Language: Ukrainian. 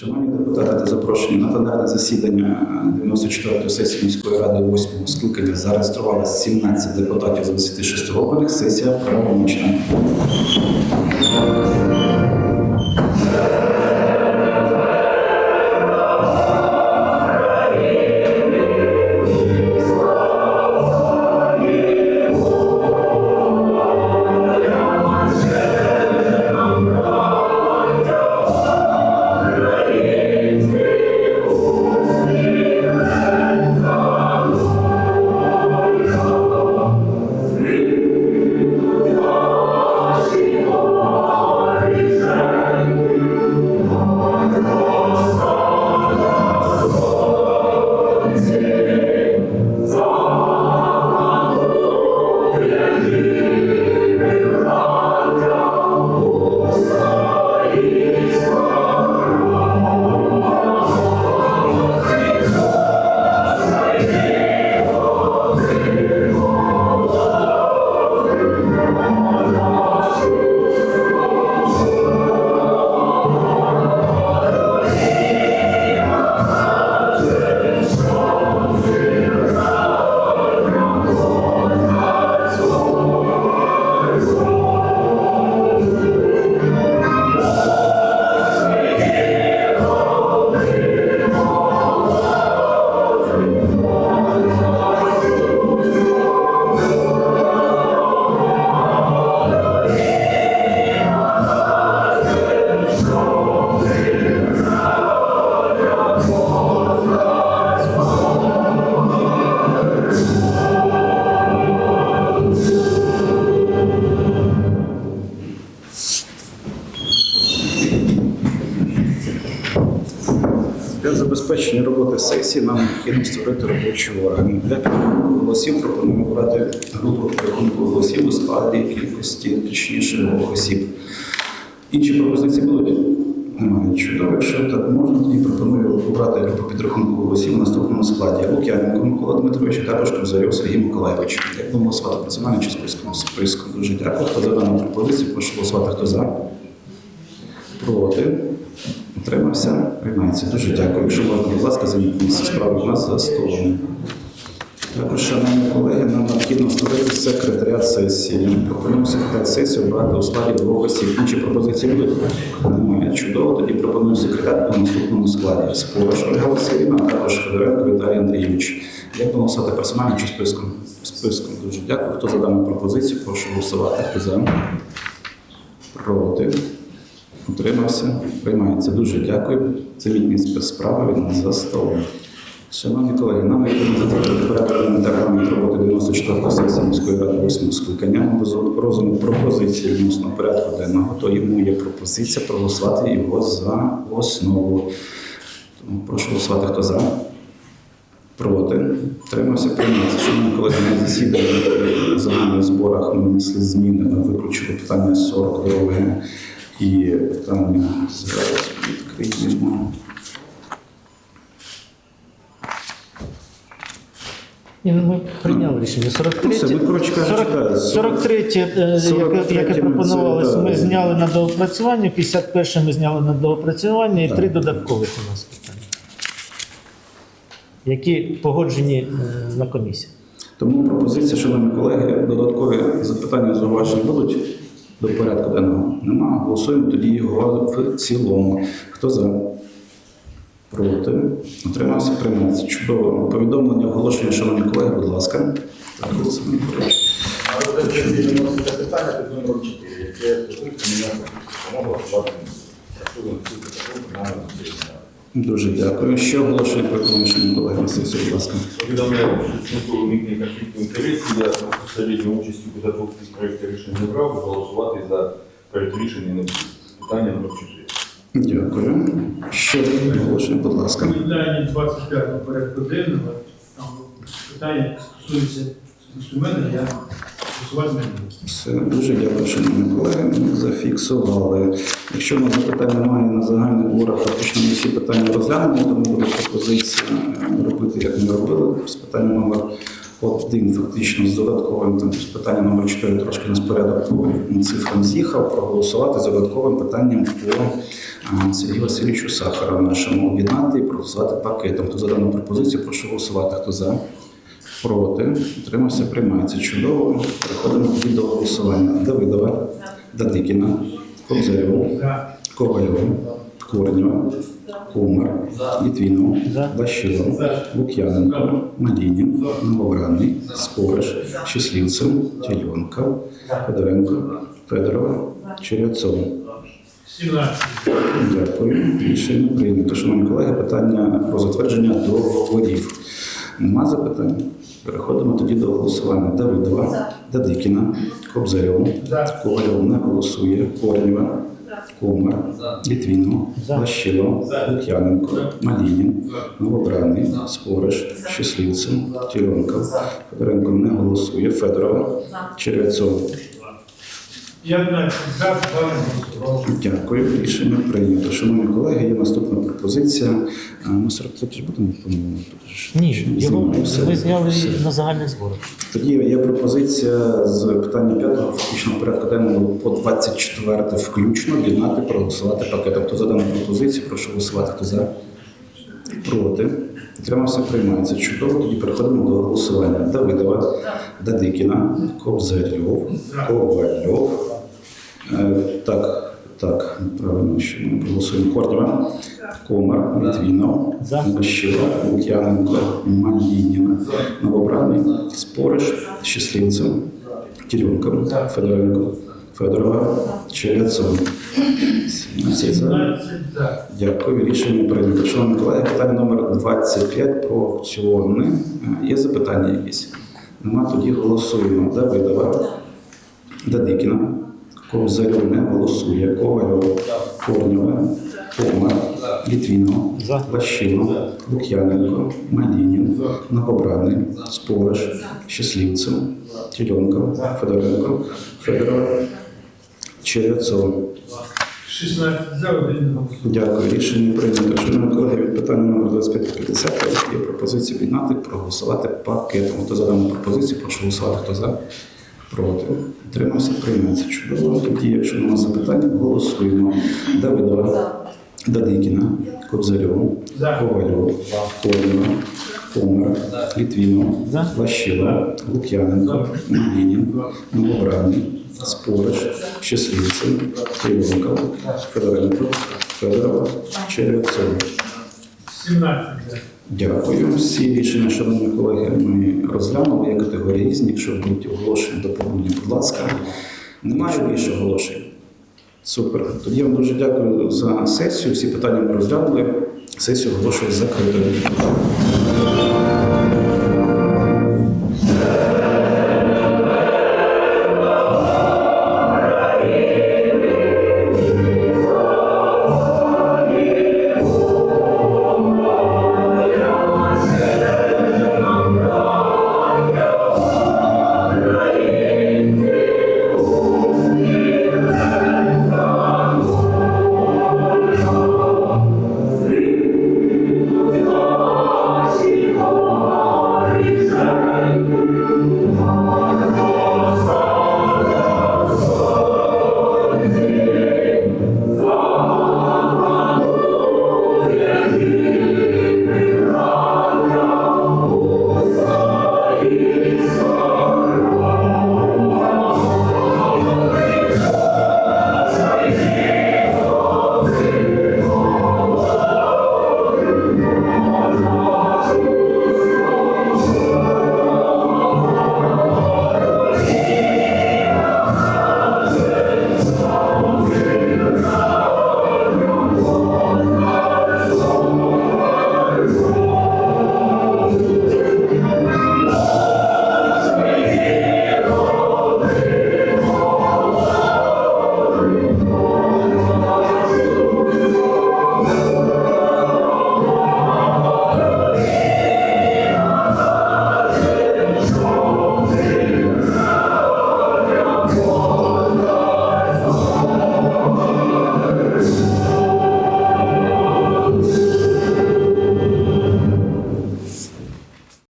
Шановні депутати та запрошені на пленарне засідання 94-ї сесії міської ради 8-го скликання зареєстрували 17 депутатів з 26 обраних. Сесія правомічна. Сесії нам необхідно створити робочі органи. Для підрахунку голосів пропонуємо брати групу підрахунку голосів у складі кількості, точніше, осіб. Інші пропозиції будуть? Немає чудово. Якщо так можна, тоді пропоную обрати групу підрахунку голосів у наступному складі. Лук'яненко Микола Дмитрович, також Кобзарьов Сергій Миколайович. Як будемо голосувати персонально чи списком? Списком. Дуже дякую. Хто за дану пропозицію, прошу голосувати. Хто за? Проти? Утримався? Приймається. Дуже дякую. Якщо можна, будь ласка, займіть місце справи у нас за столом. Також, шановні колеги, нам необхідно створити секретаріат сесії. Пропонуємо секретаріат сесії обрати у складі двох осіб. Інші пропозиції будуть? Немає. Чудово. Тоді пропоную секретар у наступному складі. Спорож Ольга Васильівна, а також Федоренко Віталій Андрійович. Як голосувати персонально чи списком? Списком. Дуже дякую. Хто за дану пропозицію, прошу голосувати. Хто за? Проти? Утримався. Приймається. Дуже дякую. Це відмість справи від нас за столом. Шановні колеги, нам необхідно затвердити порядок та регламент роботи 94 сесії міської ради 8 скликання. Розуму пропозиції відносно порядку денного, то йому є пропозиція проголосувати його за основу. Тому прошу голосувати, хто за. Проти. Тримався приймається. Шановні колеги, на засіданні е, загальних зборах ми внесли зміни, ми виключили питання 42 і питання зараз відкриємо. Ні, ну ми прийняли рішення. 43 Все, ми, коротше кажучи, 40 так, 43, е, яке, 43 яке пропонувалось, да. ми зняли на доопрацювання, 51 ми зняли на доопрацювання і три додаткових у нас питання, які погоджені е, на комісії. Тому пропозиція, шановні колеги, додаткові запитання зауваження будуть до порядку денного? Нема. Голосуємо тоді його в цілому. Хто за? Проти? Утримався, приймається. Чудово. Повідомлення, оголошення, шановні колеги, будь ласка. Так. Але це питання під номером 4, яке стосується міняти допомогу оплати на. Дуже дякую. Ще оголошення повідомлення, шановні колеги, на будь ласка. Повідомляю, що уникнення конфлікту інтересів я безпосередньо участі у підготовці проєкту рішення не брав, голосувати за проєкт рішення не буду. Питання номер 4. Дякую. Ще оголошення, будь ласка. Питання 25 порядку денного, там питання які стосуються інструменту, я. Все, дуже дякую, шановні колеги. Ми зафіксували. Якщо у нас запитань немає на загальних зборах, фактично ми всі питання розглянемо, тому буде пропозиція е, робити, як ми робили, з питання номер один фактично з додатковим там з питання номер 4 трошки з порядок по цифрам з'їхав, проголосувати за додатковим питанням по Сергію Васильовичу Сахара нашому об'єднати і проголосувати пакетом. Хто за дану пропозицію, прошу голосувати. Хто за? Проти. Утримався, приймається. Чудово. Переходимо до голосування. Давидова, Дадикіна, Кобзарєва, Ковальова, Корнєва, Кумар, Літвінов. Бащилов, Лук'яненко, Малінін, Новобраний, Спориш, Щаслівцев, Тільонка, Федоренко, Федорова, Черв'яцов. 17. Дякую. Рішення прийнято. Шановні колеги, питання про затвердження договорів. Нема запитань? Переходимо тоді до голосування. Давидова, Дадикіна, Кобзарьов, За. Не голосує, Корнєва, Комар, Літвінов, За. Лащило, Лук'яненко, Малінін, Новобраний, Спориш, Щасливцем, Тіронков, Федоренко не голосує, Федорова, Черв'яцов. 15. За. Голосував. Дякую, рішення прийнято. Шановні колеги, є наступна пропозиція. Ми 43 ж будемо ж Ні, його. Ми зняли Все. на загальних зборах. Тоді є пропозиція з питання п'ятого фактично порядку денного по 24 включно об'єднати, проголосувати пакетом. Хто за дану пропозицію, прошу голосувати. Хто за? Проти. Утримався, приймається. Чудово. Тоді переходимо до голосування. Давидова, Дадикіна, Кобзарьов, Ковальов. Е, Так, так, правильно, що ми проголосуємо. Корнєва, Комар, Літвінов. Бащила, Лук'яненко, Малініна, Новобраний, Спориш, Щасливцев, Тільонко, Федоренко, Федорова, Черецов. 17 за. Дякую. Рішення прийнято. Шановні колеги, питання номер 25 про аукціони. Е, Є запитання якісь? Нема, тоді голосуємо. Давидова, Дадикіна, Ковзарів не голосує, Ковальов, Корнєва, Комар, Літвінов, За. Лащило, Лук'яненко, Малінін, Новобраний, Спориш, Щаслівцев, Тільонко, Федоренко, Федорова, Черецов. 16. За. Один не. Дякую. Рішення прийнято. Шановні колеги, від питання номер 2550 є пропозиція підняти, проголосувати пакетом. Хто за дану пропозицію, прошу голосувати. Хто за? Проти. Утримався, прийметься. Чудово. Тоді, якщо немає запитань, голосуємо. Давидова, Дадикіна, Кобзарьов, За. Ковальов, Корнева, Комар, Літвінов, Лащила, Лук'яненко, Малінін, Новобраний, Спориш, Щасливцев, Тильонко, Федоренко, Федорова, Черв'яцов. 17. Дякую. Всі рішення, шановні колеги, ми розглянули. Є категорії різні. Якщо будуть оголошення, доповнення, будь ласка. Немає більше оголошень. Супер. Тоді я вам дуже дякую за сесію. Всі питання ми розглянули. Сесію оголошую закритою.